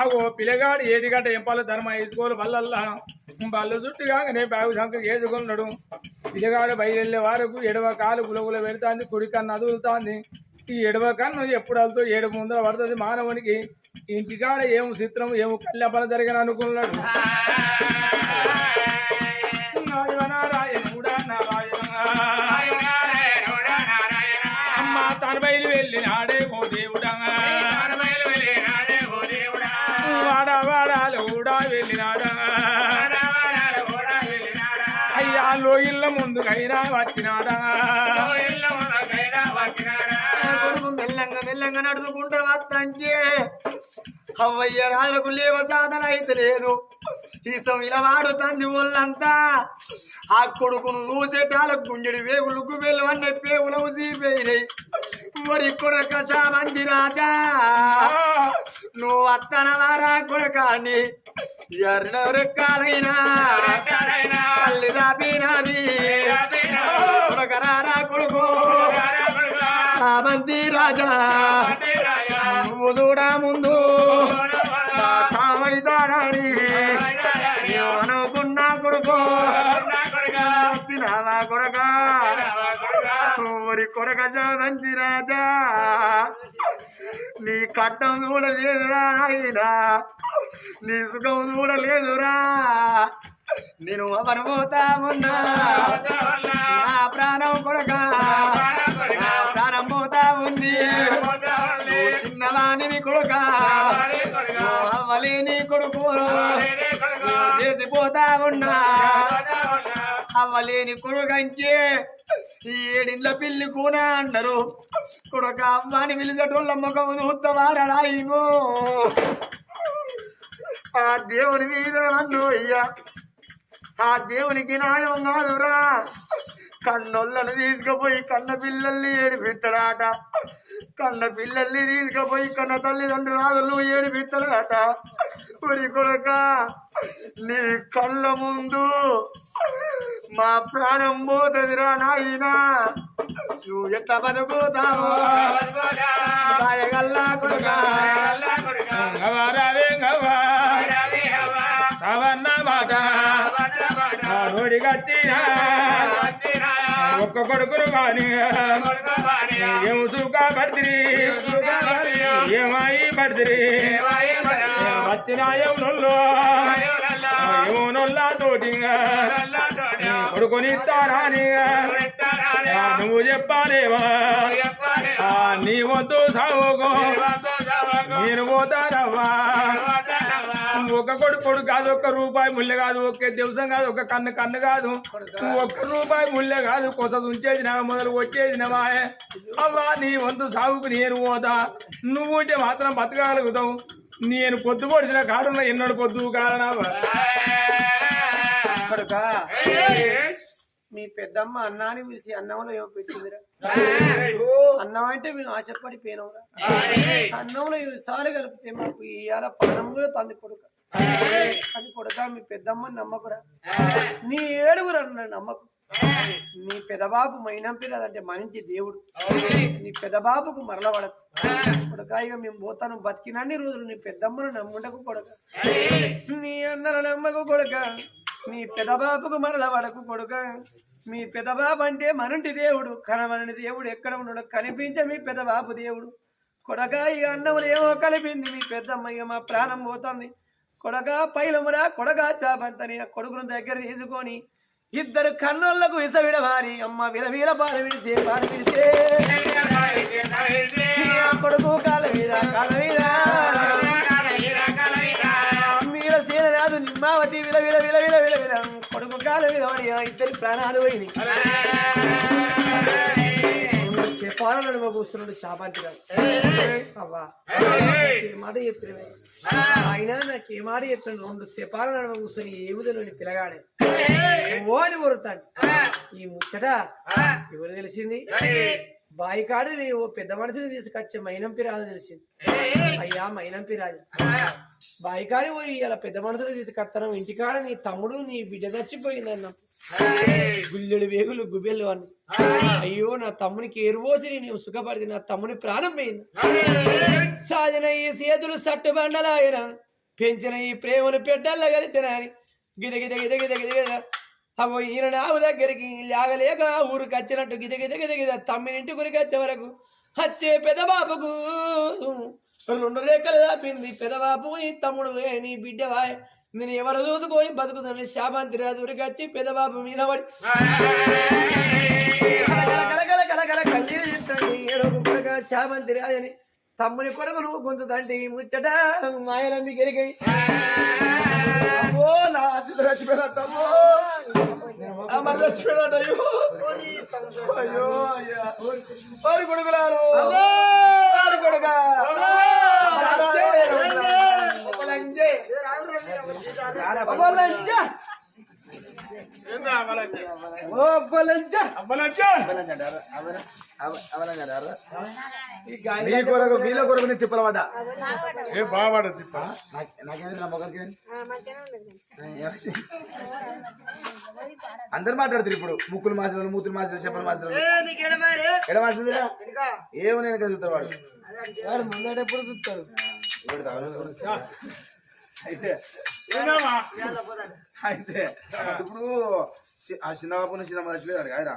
అగో పిల్లగాడు ఏడిగడ్డ ఎంపాలి ధర్మ ఎదుకోలు బల్లల్లా. బల్ల చుట్టూ కాగానే బ్యాగు శంకర్ వేసుకున్నాడు పిల్లగాడు బయలుదేరే వరకు ఎడవ కాలు గులగుల పెడుతుంది కుడి కన్ను అదులుతాంది. ఈ ఎడవ కన్ను ఎప్పుడు వెళ్తూ ఏడు ముందర పడుతుంది మానవునికి. ఇంటికాడ ఏం చిత్రం ఏం కళ్ళపన జరిగిన అనుకున్నాడు. వచ్చినాడా నడుచుకుంటా వస్తంటే అవ్వయ్య రాజుకు లేవ సాధన అయితే లేదు. ఈసం ఇలా వాడుతుంది ఒళ్ళంతా. ఆ కొడుకును లూసేటాల గుంజడి వేగులు గుబేలు అన్న పేగులు ఊసిపోయినాయి మరి కొడక మంది రాజా. నువ్వు వత్తన వారా కొడకాని ఎర్రెక్కాలైనా తల్లి దాపినది. కొడకరారా కొడుకు మంది రాజా. నువ్వు ముందు. నా అనుకున్నా కొడుకు. వచ్చినావా కొడక. మరి కొడక మంది రాజా. నీ కట్టం చూడలేదురా నాయనా. నీ సుఖం చూడలేదురా. నేను అవరపోతా ఉన్నా ప్రాణం కొడక. అవ్వలేని కొడుకు. చేసిపోతా ఉన్నా. అవ్వలేని కొడుకంటే ఈ ఏడిండ్ల పిల్లి కూన అన్నారు. కొడుక అవ్వని పిలిచటోళ్ళ ముఖం చూస్తావారాయిగో ఆ దేవుని మీద నన్ను అయ్యా ఆ దేవునికి న్యాయం కాదురా. కన్నొల్లను తీసుకుపోయి కన్న పిల్లల్ని ఏడిపిస్తాడాట కన్న పిల్లల్ని తీసుకుపోయి కన్న తల్లిదండ్రులు ఏడిపిస్తాడాట ఒరి కొడక నీ కళ్ళ ముందు మా ప్రాణం పోతుందిరా నాయనా. నువ్వు ఎట్లా బతుకుతావు? కొడక. సవన్న మాట నోడి కొడుకును కానీ ఏం సుఖ పడితిరి ఏమాయి పడితిరి వచ్చిన ఎవనొల్లో ఏమో నొల్లా తోటి. కొడుకుని తారాని నువ్వు చెప్పాలేవా? నీ వద్దు సావుకో. నేను పోతారవ్వా ఒక కొడుకు కాదు ఒక్క రూపాయి ముళ్ళ కాదు ఒక్క దివసం కాదు ఒక కన్ను కన్ను కాదు. ఒక్క రూపాయి ముళ్ళ కాదు కొస ఉంచేసినా మొదలు వచ్చేసినవా అవ్వా నీ వంతు సాగుకు నేను పోతా. నువ్వు ఉంటే మాత్రం బతకగలుగుతావు. నేను పొద్దు పొడిచిన కాడున్న ఎన్నడు పొద్దు కొడుక మీ పెద్దమ్మ అన్నాని పిలిచి అన్నంలో ఏమో పెట్టిందిరా. అన్నం అంటే మేము ఆశపడి పోయినవురా అన్నంలో సారి కలిపితే మాకు ఇవాళ పనం కూడా తంది కొడుక. అది కొడుక మీ పెద్దమ్మ నమ్మకురా? నీ ఏడుగురు అన్న నమ్మకు. నీ పెదబాబు మైనంపిరదంటే మంచి దేవుడు. నీ పెదబాబుకు మరలబడదు కొడుక ఇక మేము పోతాను బతికినన్ని రోజులు నీ పెద్దమ్మను నమ్ముటకు కొడుక. నీ అన్నను నమ్మకు కొడుక. నీ పెదబాబుకు మరల వడకు కొడుక. మీ పెదబాబు అంటే మనుంటి దేవుడు. కనమని దేవుడు ఎక్కడ ఉన్నాడు కనిపించే మీ పెదబాబు దేవుడు. కొడక ఈ అన్నములు ఏమో కలిపింది. మీ పెద్దమ్మ మా ప్రాణం పోతుంది. కొడక పైలమురా కొడక చాపంతని ఆ కొడుకును దగ్గర తీసుకొని ఇద్దరు కన్నులకు విసవిడవారి అమ్మ విలవీల పాలు విడిచే పాలు విడిచే. కొడుకు కాల మీద కాల మీద. పద్మావతి విల విల విల విల విల విల కొడుకు కాలు విలవడి ఇద్దరి ప్రాణాలు పోయినాయి. పాలన కూర్చున్నాడు శాపాంతి అవ్వా. మాట చెప్పినవే. ఆయన నాకు ఏ మాట చెప్పిన రెండు సెపాల నడమ కూర్చొని ఏముదలని పిలగాడే. ఓ అని కొరుతాడు ఈ ముచ్చట ఎవరు తెలిసింది? బాయికాడు నీ ఓ పెద్ద మనిషిని తీసుకొచ్చే మైనంపి రాజు తెలిసింది. అయ్యా మైనంపి రాజు బాయికాడి పోయి ఇలా పెద్ద మనుషులు తీసుకొస్తాను ఇంటికాడ నీ తమ్ముడు నీ బిడ్డ చచ్చిపోయిందన్న. గుల్లెడు వేగులు గుబెళ్ళు అని. అయ్యో నా తమ్మునికి ఏరుపోసి నేను సుఖపడితే నా తమ్ముని ప్రాణం పోయింది సాధిన ఈ చేతులు సట్టుబండలాయన పెంచిన ఈ ప్రేమను పెడ్డల్లా కలిసినాని గిద గిద గిద గిద గిద గిద. అవ్వ ఈయన నావు దగ్గరికి లాగలేక ఆ ఊరికి వచ్చినట్టు గిద గిద గిద గిద తమ్మినింటి గురికి వచ్చే వరకు. వచ్చే పెదబాబుకు రెండు రేఖలు దాపింది ఈ తమ్ముడు నీ బిడ్డవా నేను ఎవరు చూసుకొని బతుకుతాను శామంతి రాజురికి వచ్చి పెదబాబు మీద పడి. కలకల కలకల కన్నీరు తీస్తుంది ఏడోకు కొరక శామంతి రాజని తమ్ముని కొరకు నువ్వు గొంతుతంటే ఈ ముచ్చట మాయలమ్మి గెలిగై అమ్మో నా ఆశలు చచ్చిపోయినా తమ్మో అమర్ చచ్చిపోయినాడు అయ్యో. అయ్యో కొడుకులారు. కొడుక ఏందా అవ్వలంటే? ఓ బలంజ అవ్వలంటే? మీ కొరకు వీళ్ళ కొరకు నేను తిప్పలపడ్డా ఏ బాగుపడదు తిప్ప. నాకేమైంది నా మొగలకి అందరు మాట్లాడుతారు ఇప్పుడు. ముక్కులు మాసిన మూతులు మాసిన చెప్పలు మాసిన ఎడ మాసిందిరా ఏమో నేను కదులుతారు వాడు. వాడు ముందడెప్పుడు చూస్తాడు? ఇప్పుడు తాగలేదు. అయితే? అయితే ఇప్పుడు ఆ చిన్న బాబు చిన్న మర్చిపోయాడు ఆయన?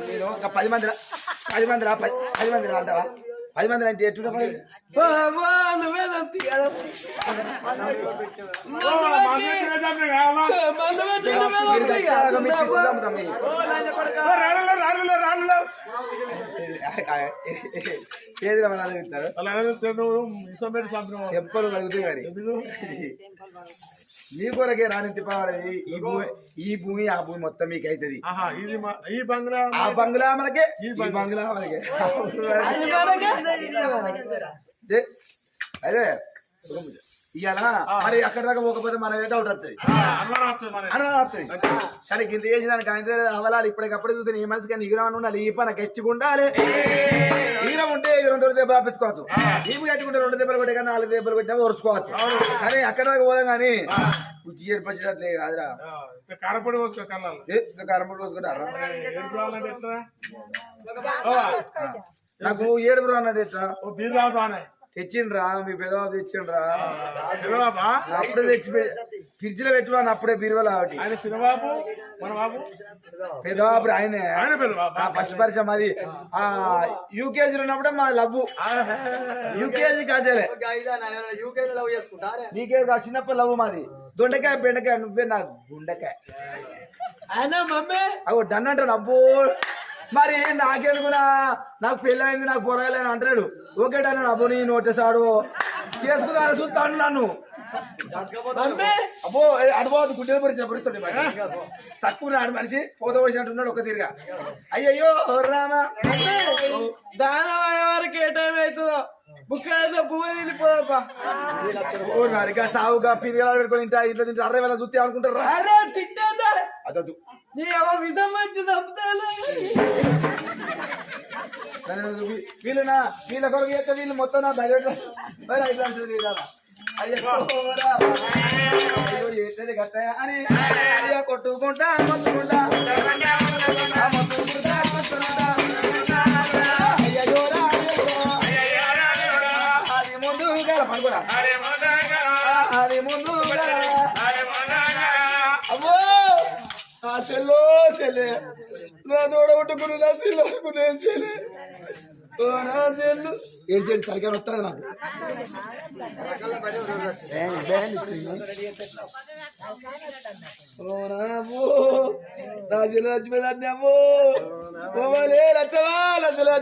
నేను ఒక పది మంది రా- పది మంది రా పది మంది అంటావా? పది మంది అంటే బాబా నువ్వే ఏది మన ఇస్తారు అలా అనొద్దు, నువ్వు ఇష్టం పెట్టి చంపినావు. చెప్పలు కలుగుతాయి మరి ఎందుకు? మీ కొరకే రాని తిప్పబడేది ఈ భూమి ఈ భూమి ఆ భూమి మొత్తం మీకు అవుతుంది ఆహా, ఇది మా- ఈ బంగ్లా ఆ బంగ్లా మనకే ఈ బంగ్లా మనకే అది ఇవాళ మరి అక్కడ దాకా పోకపోతే మన డౌట్ వస్తుంది ఆ, అనుమానం వస్తుంది మరి. అని వస్తుంది కానీ ఇంత చేసిన దానికి ఆయన అవలాలి ఇప్పటికప్పుడే చూస్తే నీ మనసుకి నిగ్రహం ఉండాలి. ఈ పని గెచ్చుకుండాలి ఈరం ఉంటే ఈరం తోటి దెబ్బ ఆపించుకోవచ్చు ఈపు కట్టుకుంటే రెండు దెబ్బలు కొట్టే కానీ నాలుగు దెబ్బలు కొట్టినా ఓర్చుకోవచ్చు. కానీ అక్కడ దాకా పోదాం కానీ కుర్చీ ఏర్పరిచినట్లే కాదురా. కారపొడి పోసుకో కళ్ళల్లో. ఏ, ఇంకా కారం పోసుకుంటారా ఏడుపు రావాలంటే ఎట్లా? ఓ, నాకు ఏడుగురు అన్నట్టు ఎట్లా? ఓ బీర్ తాగుతానే. తెచ్చిండ్రా మీ పెదవాబు తెచ్చిండ్రా? అప్పుడే తెచ్చి ఫ్రిడ్జ్లో పెట్టుకున్నాను అప్పుడే బీరువాలో ఒకటి ఆయన ఫస్ట్ పరిచయం అది ఆ యూకేజీ ఉన్నప్పుడే మా లవ్వు యూకేజీ కాదేలే. నీకే చిన్నప్పుడు లవ్ మాది. దొండకాయ బెండకాయ నువ్వే నా గుండకాయ. ఆయన మమ్మీ? అగో డన్ అంటాడు అబ్బో. మరి నాకెందుకునా నాకు పెళ్ళైంది నాకు పొరగాలని అంటాడు ఓకే అన్నాడు అబ్బో నీ నోటేసాడు చేసుకుందాని చూస్తాను నన్ను అబ్బో అనుభవం గుడ్డలు పరిచిన తక్కువ ఆడు మనిషి పోత వచ్చినట్టున్నాడు ఒక తీరుగా. అయ్యయ్యో రామా. వరకు ఏ టైం అవుతుందో? బుక్క అయితే పువ్వు వెళ్ళిపోదప్పా ఓ నరిగా సావుగా పిరిగా పెట్టుకొని ఇంట్లో ఇంట్లో తింటే అరవై వేల చూస్తే అనుకుంటారా అరే తిట్టేదా అదొద్దు. నీ ఎవరు విధం వచ్చి తప్పుతాను? వీళ్ళు నా వీళ్ళ కొరకు వీళ్ళు మొత్తం నా బయట ఐదు లక్షలు అని కొట్టుకుంటా కొట్టుకుంటా మొత్తుకుంటా, అది ముందు పనుకోరా అది ముందు అమ్మో ఆ సెల్లో సెల్లే నా తోడ కొట్టుకుని నా చెల్లె ఏడు సెల్లు సరిగ్గా వస్తుంది నాకు ఓ నా అమ్మో పోవాలే లచ్చవా లచ్చవా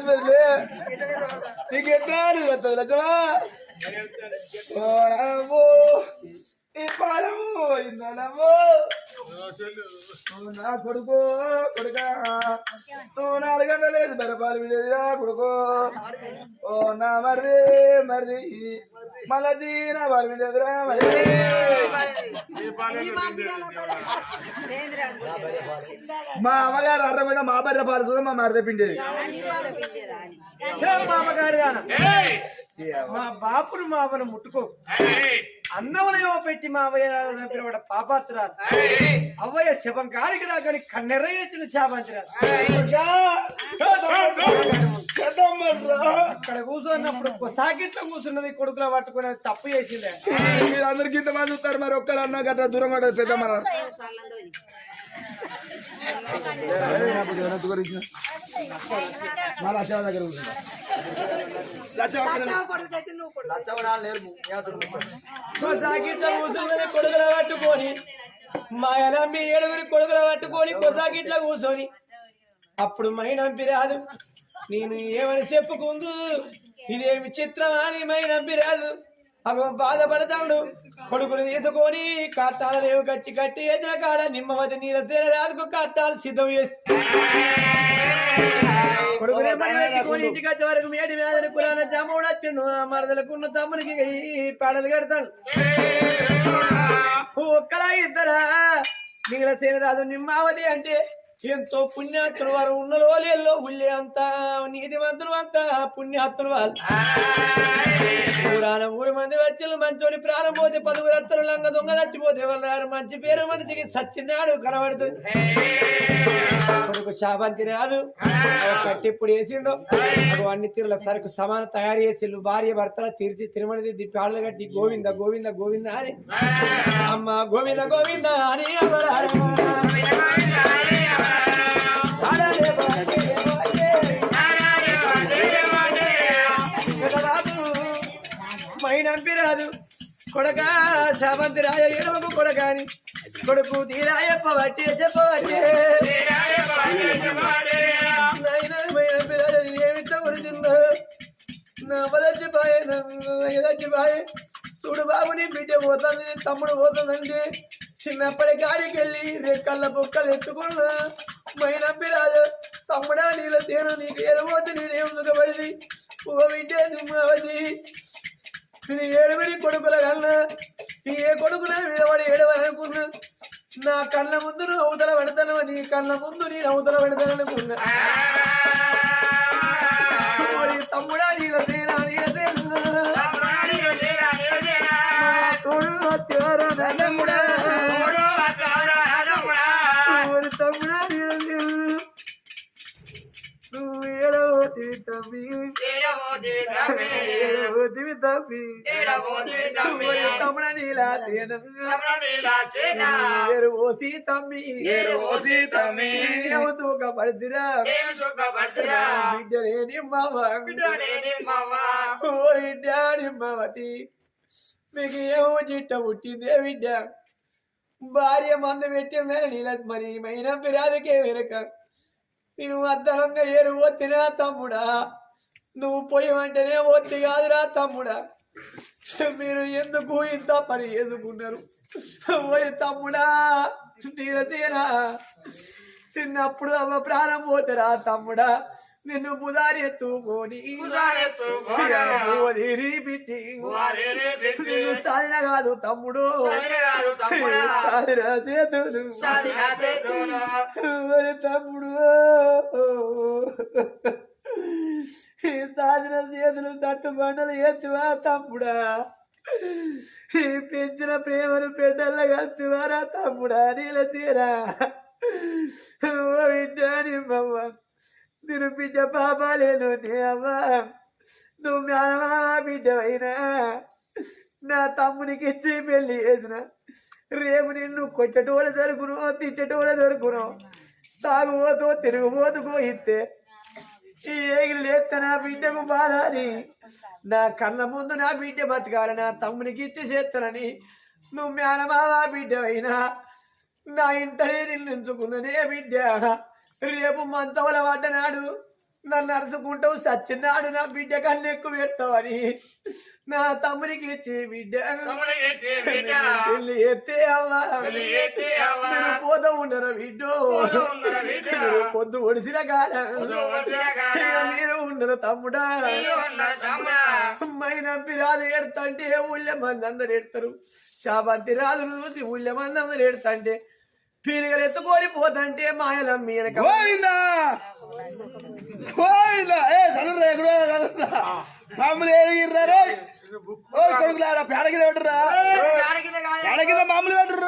ఓ అమ్మో ఈ పాలము ఇందనమ్మో నువ్వు నా కొడుకు కొడుక. నువ్వు నాలుగు గంటలు లేదు బెరపాలు విడేదిరా కొడుకు. ఓ నా మరిది మరిది. మళ్ళీ దీనా పాలు విడేదిరా మరి మా అమ్మగారు అర్రకుండా మా బర్రె పాలు చూడ మా మరిది పిండేది. మా అమ్మగారు. మా బాపును మావను ముట్టుకో. అన్నములయో పెట్టి మా అవయ్య పిలవడ పాపాత్రాలు అవ్వయ్య శవం కాడికి రాకని కన్నెర్రయ్యొచ్చిన శాపంచరాలు అక్కడ కూర్చున్నప్పుడు ఒక సాకిట్లో కూర్చున్నది కొడుకులో పట్టుకునే తప్పు చేసిందే మీరు అందరికి ఇంత మంది చూస్తారు మరి ఒక్కరు అన్నా గట్రా దూరం పడ్డది పెద్ద మన కొడుకులో పట్టుకొని మా ఎలంబి ఏడుగురి కొడుకుల పట్టుకొని కొసాకిట్లో కూర్చొని అప్పుడు మైనంపి రాదు నేను ఏమని చెప్పుకుందు ఇదేమి చిత్రం అని మైనంపి రాదు అగో బాధపడతాడు కొడుకుని తీసుకొని కట్టాల రేవు కచ్చి కట్టి ఎదుర కాడ నిమ్మవతి నీళ్ళ తీర రాదుకు కట్టాలు సిద్ధం చేసి. మళ్ళీ ఇంటికి వచ్చే వరకు మేడి మీద కులాన జమ్ముడు వచ్చిండు మరదలకున్న తమ్మునికి పేడలు కడతాడు. ఒక్కలా ఇద్దరా? నీళ్ళ సేనరాజు నిమ్మావతి అంటే ఎంతో పుణ్యాత్తులు వారు ఉన్న లేలో ఉల్లి అంతా నీతిమంతులు అంతా పుణ్యాత్తులు వాళ్ళు పురాణ ఊరు మంది వచ్చిన మంచోని ప్రాణం పోతే పదుగురు రత్తలు లంగ దొంగ చచ్చిపోతే వాళ్ళు మంచి పేరు మనిషికి సచ్చినాడు కనబడుతుంది. కొడుకు శాబంతి రాదు. కట్టిప్పుడు వేసిండు. అన్ని తీరుల సరుకు సమాన తయారు చేసిండు. భార్య భర్తల తీర్చి తిరుమల దిప్పాళ్ళు కట్టి గోవింద గోవింద గోవింద అని. అమ్మ గోవింద గోవింద అని మైనంపి రాదు కొడక శామంతి రాయ ఏడవకు కొడకాని? కొడుకు తీరాయప్ప వట్టి చెప్పవట్టి చూడు బాబు నీ బిడ్డ పోతుంది తమ్ముడు పోతుందండి చిన్నప్పటి గాడికి వెళ్ళి కళ్ళ బొక్కలు ఎత్తుకున్నా. మైనప్పి రాదు తమ్ముడా నీళ్ళ తేను నీకు ఎరబోతే నేనేం దుఃఖపడింది ఓ బిడ్డ నువ్వు నీ ఏడుగురి కొడుకుల కన్నా నీ ఏ కొడుకుల మీద వాడు ఏడవనుకున్నా నా కళ్ళ ముందు నువ్వు అవతల పెడతాను నీ కళ్ళ ముందు నేను అవతల పెడతాను అనుకున్నా తమ్ముడా నీల ఏడవోతివి తమ్మి తమ్మి నీల ఏరు ఓసి తమ్మి ఏరు ఓసి తమ్మి. తూక పడుతురా బిడ్డరే నిమ్మవ ఓ బిడ్డ నిమ్మవతి. మీకు ఏమో చిట్ట పుట్టిందే బిడ్డ. భార్య మందు పెట్టిందని నీల మరి మైన పిరాదికే వెరక నేను అద్దనంగా ఏరు వచ్చినా తమ్ముడా? నువ్వు పోయి వెంటనే ఓతి కాదురా తమ్ముడా. మీరు ఎందుకు ఇంత పని చేసుకున్నారు? ఓరి తమ్ముడా నీలతేనా చిన్నప్పుడు అమ్మ ప్రాణం పోతురా తమ్ముడా? నిన్ను బుధారి ఎత్తుకొని నిన్ను సాధిన కాదు తమ్ముడు. సాధిన చేతులు. తమ్ముడు. ఈ సాధిన చేతులు తట్టు బండలు ఎత్తువా తమ్ముడా? ఈ పెంచిన ప్రేమను పెద్దల కత్తువారా తమ్ముడా? నీళ్ళ తీరా. ఓ బిడ్డ నిమ్మవ్వ నేను బిడ్డ పాపాలేను నీ నువ్వు మేనమా బిడ్డవైనా నా తమ్మునికి ఇచ్చి పెళ్ళి చేసిన. రేపు నిన్ను కొట్టటోడ దొరుకును తిట్టటోడ దొరుకును. తాగుబోతో తిరుగుబోతుకో ఇస్తే ఈ లేస్తే నా బిడ్డకు బాధ అని. నా కళ్ళ ముందు నా బిడ్డ బతకాలి నా తమ్మునికి ఇచ్చి చేస్తానని నువ్వు మేనమావా బిడ్డ అయినా నా ఇంటనే నిన్ను ఎంచుకున్నదే బిడ్డ. రేపు మంతవల పడ్డనాడు నన్ను అరుచుకుంటావు సచ్చినాడు నా బిడ్డ కన్నా ఎక్కువ పెడతావని నా తమ్మునికి ఇచ్చి బిడ్డ. ఎత్తే అవ్వా. మీరు పోత ఉండరు బిడ్డో? పొద్దు ఒడిసిన కాడ. మీరు ఉండరు తమ్ముడా? మైనంపి రాదు ఏడుతంటే ఊళ్ళో మంది అందరు ఏడతారు. శాబంతి రాదు ఊళ్ళో మంది అందరు ఏడుతంటే. పీరిగలు ఎత్తుకొని పోతంటే మాయలమ్మి వెనక గోవిందా గోవిందా ఏ చదువురా ఎక్కడో మామూలు రే? ఓ కొడుకులారా పేడ కింద పెట్టరా పేడ కింద మామూలు పెట్టరు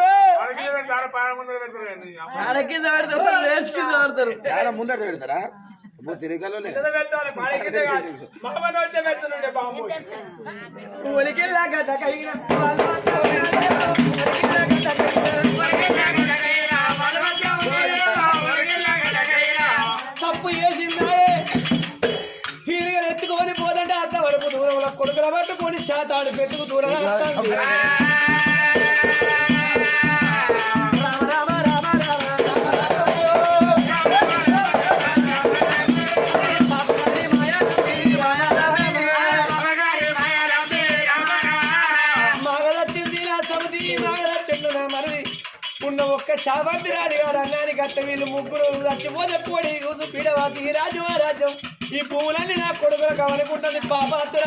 ఆడ కింద పెడతారు? లేచి కింద. పెడతారు పేడ ముందట పెడతారా తిరగలో దూరంలో కొడుకుల పట్టుకొని శాతాడు పెట్టుకు రామ మగలచ్చింది నా సమితి మరిది ఉన్న ఒక్క శాబంతి రాదు గారు అన్నానికి అత్త వీళ్ళు ముగ్గురు చచ్చిపోతే పోడి యూసు పీడవాసి ఈ రాజు ఆ రాజ్యం ఈ పువ్వులన్నీ నా కొడుకులు కావాలనుకుంటుంది పాపాత్ర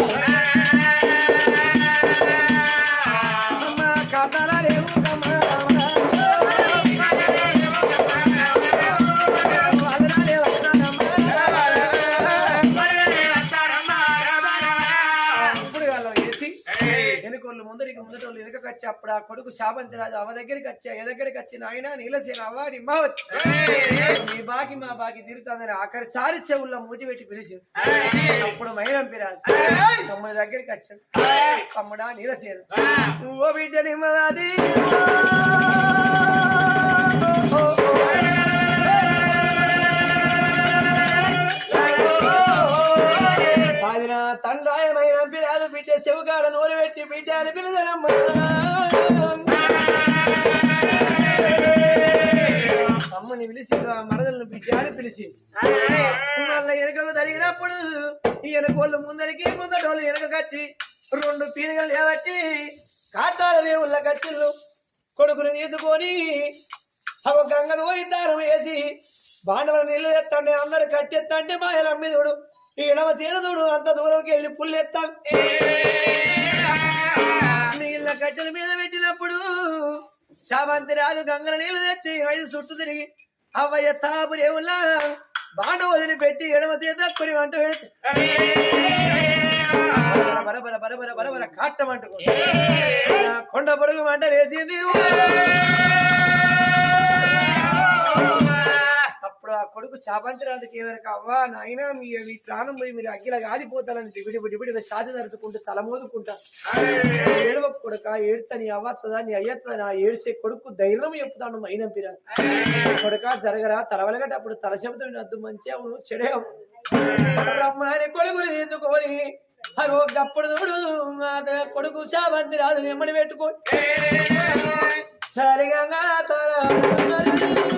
అమ్మ కథల వచ్చి అప్పుడు ఆ కొడుకు శాబంతి రాజు అవ దగ్గరికి వచ్చి ఏ దగ్గరికి వచ్చి నాయన నీలసేన అవ్వ వచ్చి మీ బాకి మా బాకి తిరుగుతుందని ఆఖరిసారి చెవుల్లో మూతి పెట్టి పిలిచి అప్పుడు మైనంపి రాజు తమ్ముడి దగ్గరికి వచ్చాడు. తమ్ముడా నీలసేన ఓ బిడ్డ నిమ్మవాది చెవుకాడ నోరు పెట్టి బిడ్డాను అని అమ్మని పిలిచి ఆ మరదలను బిడ్డాను పిలిచి. వాళ్ళ వెనకకు జరిగినప్పుడు ఈ వెనకోళ్ళు ముందరికి ముందటోళ్ళు వెనకకొచ్చి రెండు పీనుగలు లేవట్టి కాటాల దేవుళ్ళ కచ్చిళ్ళు కొడుకుని తీసుకొని అవ గంగలు పోయి దారం వేసి బాండవల నీళ్ళు ఎత్తండి అందరు కట్టెత్తంటే మా అమ్మిదుడు ఈ ఎడమ తీరదుడు అంత దూరంకి వెళ్ళి పుల్లెత్తాం నీళ్ళ కట్టెల మీద పెట్టినప్పుడు శామంతి రాజు గంగల నీళ్ళు తెచ్చి ఐదు చుట్టూ తిరిగి అవయ్య తాపు రేవుల్లా బాండ వదిలి పెట్టి ఎడమ తీత కొన్ని వంట పెడితే. బరబర బరబర బరబర కాట్టమంటు కొండ పొడుగు మంట వేసింది. కొడుకు చాపంచరానికి ఎవరికి అవ్వా నాయన మీ మీ ప్రాణం పోయి మీరు అగ్గిల గాలిపోతానని దిగుడి బిడి బిడి తరుచుకుంటూ తల మోదుకుంటా ఏడవ కొడుక ఏడుతా నీ అవ్వత్తదా నీ అయ్యత్తదా నా ఏడిస్తే కొడుకు ధైర్యం చెప్తాను మైనం పిరా. కొడుక జరగరా తలవలగట అప్పుడు తల శబ్దం అద్దు మంచి అవును చెడే రమ్మని కొడుకుని తీసుకొని అగో గప్పుడు చూడు కొడుకు శాబంతి రాదు ఎమ్మడి పెట్టుకో సరిగా తల సరిగా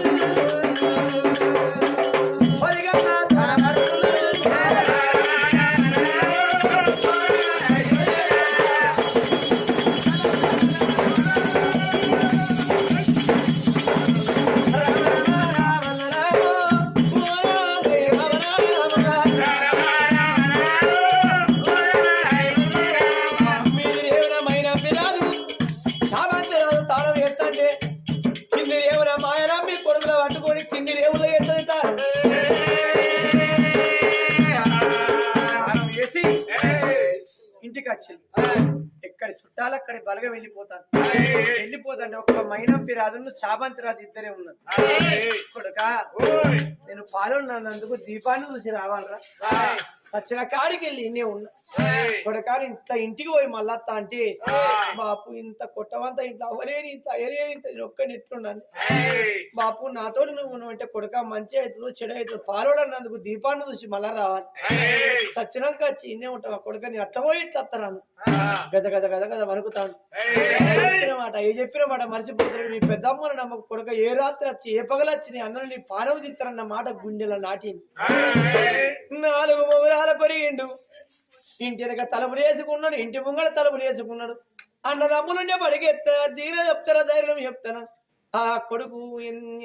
పాల్గొన్నందుకు దీపాన్ని చూసి రావాలరా. వచ్చిన కాడికి వెళ్ళి ఇన్నే ఉన్నా. కొడకాని ఇంత ఇంటికి పోయి మళ్ళత్తా అంటే బాపు ఇంత కొట్టవంతా ఇంట్లో అవలేని ఇంత అయ్యలేని ఇంత నేను ఒక్కని ఎట్లున్నాను? బాపు నాతో నువ్వు అంటే కొడక మంచి అవుతుందో చెడు అవుతుందో పాల్గొడన్నందుకు దీపాన్ని చూసి మళ్ళా రావాలి సచ్చినాక వచ్చి ఇన్నే ఉంటావు? కొడుక నీ అట్లా పోయి ఇట్లా వస్తాను గద గద గద గద వణుకుతాను. చెప్పిన మాట ఏ చెప్పిన మాట మర్చిపోతాడు నీ పెద్దమ్మని నమ్మక కొడుక ఏ రాత్రి వచ్చి ఏ పగలు వచ్చి నీ అందరూ నీ పానవు తిత్తారన్న మాట గుండెల నాటింది. నాలుగు తల కొరిగిండు. ఇంటి వెనక తలుపులు వేసుకున్నాడు ఇంటి ముంగడ తలుపులు వేసుకున్నాడు. అన్నదమ్ములుండే పడిగెత్తా ధీర చెప్తారా ధైర్యం చెప్తానా? ఆ కొడుకు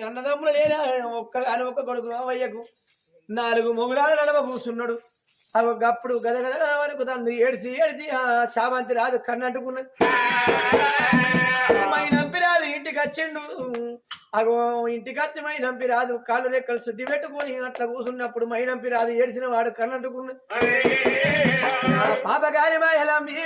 అన్నదమ్ములు లేదా ఒక్క అని ఒక్క కొడుకు అవయ్యకు నాలుగు మొగుడాలు నడమ కూర్చున్నాడు. అవి అప్పుడు గద గద వరకు తండ్రి ఏడిచి ఏడిచి ఆ శామంతి రాదు కన్నట్టుకున్నది మైనంపి రాదు ఇంటికి వచ్చిండు. అగో ఇంటికి వచ్చి మైనంపి రాదు కాళ్ళు రెక్కలు శుద్ధి పెట్టుకొని అట్లా కూర్చున్నప్పుడు మైనంపి రాదు ఏడిసిన వాడు కన్నట్టుకున్నది పాపగారి మాయలంబి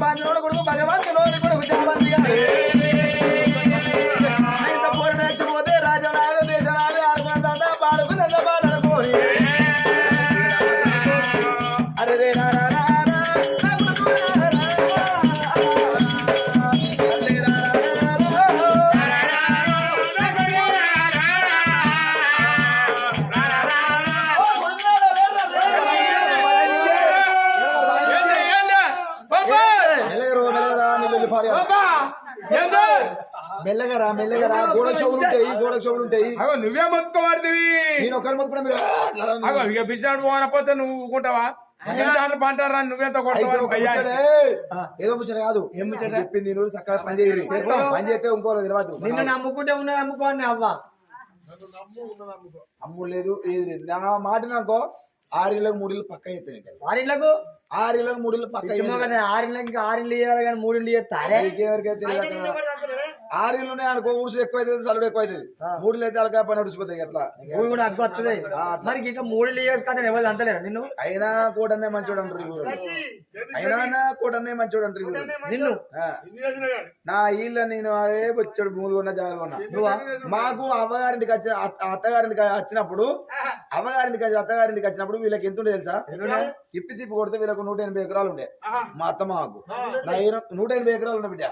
ఏమోడు కొడుకు బాంజనోడు అగో నువ్వే మొత్తుకోబడుతుంది నేను ఒక్కరి మొత్తం కూడా మీరు. అగో ఇక బిడ్డాడు పోనపోతే నువ్వు ఊకుంటావా పంటారా నువ్వెంత కొడతావా ఏదో ముచ్చట కాదు. చెప్పింది చక్కగా పని చేయరు. పని చేస్తే ఇంకోలో తెలియదు నిన్ను నమ్ముకుంటే ఉన్నది నమ్ముకోండి అవ్వ. అమ్ముడు లేదు ఏది లేదు. నా మాట నాకు ఆరిళ్ళకి మూడిళ్ళు పక్క ఎత్తాను ఆరిళ్ళకు? ఆరిళ్ళకి మూడిళ్ళు పక్క ఆరిళ్ళకి ఇంకా ఆరిళ్ళు ఇవ్వాలి కానీ మూడిళ్ళు ఇస్తారే ఆరిళ్ళు ఉన్నాయి అనుకో ఊడ్చి ఎక్కువ అవుతుంది చలుడు ఎక్కువ అవుతుంది మూడిళ్ళు అయితే అలకా పని నడిచిపోతాయి అట్లా. భూమి కూడా అగ్గు వస్తుంది మరి ఇంకా మూడిళ్ళు ఇవ్వాలి కానీ ఎవరు అంతలేరా నిన్ను? అయినా కూటనే మంచోడు అంటారు ఊరు. అయినా కూటనే మంచోడు అంటారు ఊరు. నిన్ను? ఆ. నా ఇళ్ళ నేను అవే వచ్చాడు భూములు ఉన్న జాగాలు ఉన్నా మాకు అవ్వగారింటికి వచ్చిన అత్త- అత్తగారింటికి వచ్చినప్పుడు అవ్వగారింటికి అత్తగారింటికి వచ్చినప్పుడు వీళ్ళకి ఎంత ఉండే తెలుసా? తిప్పి తిప్పి కొడితే వీళ్ళకు నూట ఎనభై ఎకరాలు ఉండే. మా అత్త మాకు. నా నూట ఎనభై ఎకరాలు ఉండే బిడ్డ.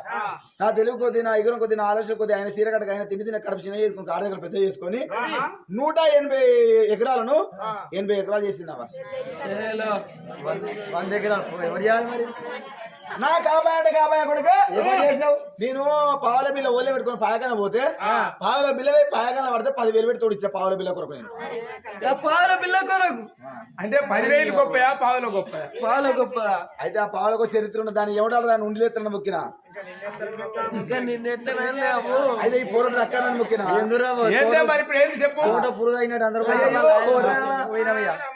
నా తెలుగు కొద్ది నా ఎగురం కొద్ది నా ఆలోచన కొద్ది ఆయన సీర కట్టక ఆయన తిండి తిన్న కడుపు చిన్న చేసుకుని కారు ఎకరాలు పెద్ద చేసుకొని నూట ఎనభై ఎకరాలను ఎనభై ఎకరాలు చేసిందావా వంద ఎకరాలు. ఎవరు చేయాలి మరి? నా కాబోయే కాబోయే కొడుకు? నేను పావుల బిల్ల ఓలే పెట్టుకుని పాయకాన పోతే పావుల బిల్ల పోయి పాయకాన పడితే పదివేలు పెట్టి తోడిచ్చిన పావుల బిల్ల కొరకు నేను. పాల పిల్ల కొరకు. అంటే పదివేలు గొప్పయా పావులు గొప్పయా? పాల గొప్ప. అయితే ఆ పావులకు చరిత్ర ఉన్న దాన్ని ఎవడాలి దాన్ని ఉండిలేత్తన మొక్కిన? అయితే ఈ పోరాట దక్కాలని మొక్కిన? అందరూ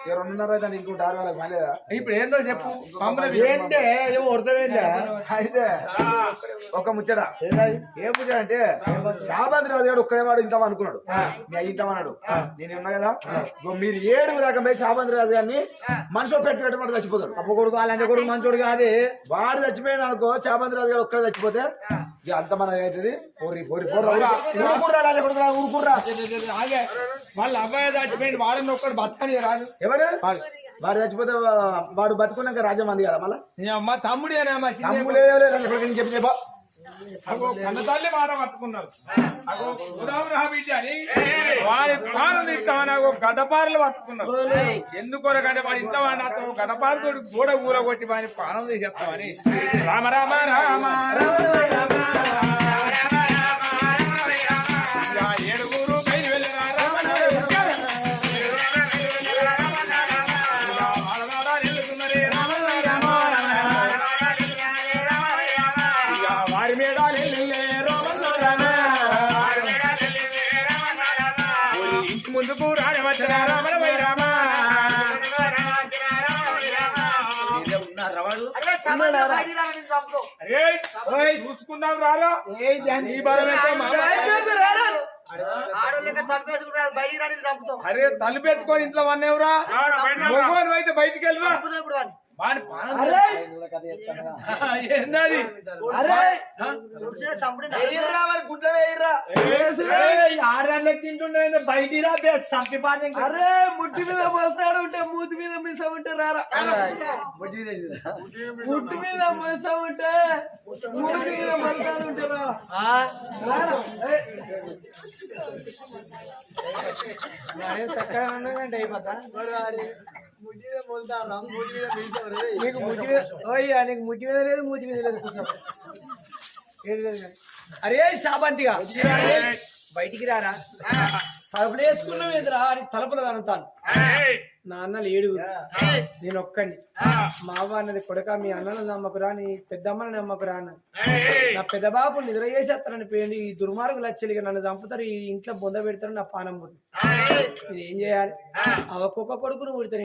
రెండున్నర ఇంకో ఆరు ఇప్పుడు ఏందో చెప్పు ఏంటే ఏమో అర్థమైందా అయితే ఒక ముచ్చట? ఏం ముచ్చట అంటే శాబాద్ రాజు గారు ఒక్కడే వాడు ఇంత అనుకున్నాడు. ఇంతమన్నాడు నేను ఉన్నా కదా? మీరు ఏడు రకం పోయి శాబాద్ రాజు గారిని మనిషి పెట్టి పెట్టమంటే చచ్చిపోతాడు. అప్పు కొడుకు అలాంటి కొడుకు మంచోడు కాదు. వాడు చచ్చిపోయాడు అనుకో చాబంతి రాజు గారు ఒక్కడే చచ్చిపోతే ఇక అంత మనకి అవుతుంది. పోరి పోరి పోరి ఊరుకుర్రా ఊరుకుర్రా వాళ్ళ అబ్బాయి చచ్చిపోయింది వాళ్ళని ఒక్కడు బతకని రాదు ఎవడు వాడు చచ్చిపోతే వాడు బతుకున్నాక రాజ్యం మంది కదా మళ్ళా? అమ్మ తమ్ముడి అని అమ్మ చిన్న తమ్ముడు చెప్పి చెప్పా. అగో మాట పట్టుకున్నారు. అగో ఉదాహరణ వారి ప్రాణం ఇస్తామని అగో గడ్డపారలు పట్టుకున్నారు. ఎందుకొరకంటే వాడు ఇంత నాతో గడ్డపారతో గోడ ఊర కొట్టి వాని ప్రాణం తీసేస్తామని. రామ రామ రామ రామ. చూసుకుందాం రారా. మామ? అరే తలు పెట్టుకొని ఇంట్లో వన్నేవరా మగవాడు అయితే బయటికి వెళ్ళరా? తింటుండే పాట అరే ముట్టి మీద మలతాడు ఉంటే మూతి మీద మిస్ ఉంటే రారా ముట్టి మీద? ముట్టి మీద మిస్ ఉంటే మూతి మీద మలతాడు ఉంటే రా. రారా. చక్కగా అయిపోతా నీకు ముట్టి మీద ఓయ్యా నీకు ముట్టి మీద లేదు మూతి మీద లేదు కూర్చో. అరే శాబంతిగా. బయటికి రారా? తలుపులు వేసుకున్నావు ఎదురా అని తలుపులు తనంతాను నా అన్నలు ఏడుగురు నేను ఒక్కడిని. మా అవ్వ అన్నది కొడక మీ అన్నలను నమ్మకురా నీ పెద్దమ్మని నమ్మకురా అన్న నా పెద్ద బాబు నిద్ర చేసేస్తారని పోయింది ఈ దుర్మార్గులు వచ్చి నన్ను చంపుతారు ఈ ఇంట్లో బొంద పెడతారు నా పానం పోతుంది. ఇది ఏం చేయాలి? ఆ. ఒక్కొక్క కొడుకును పుడతారు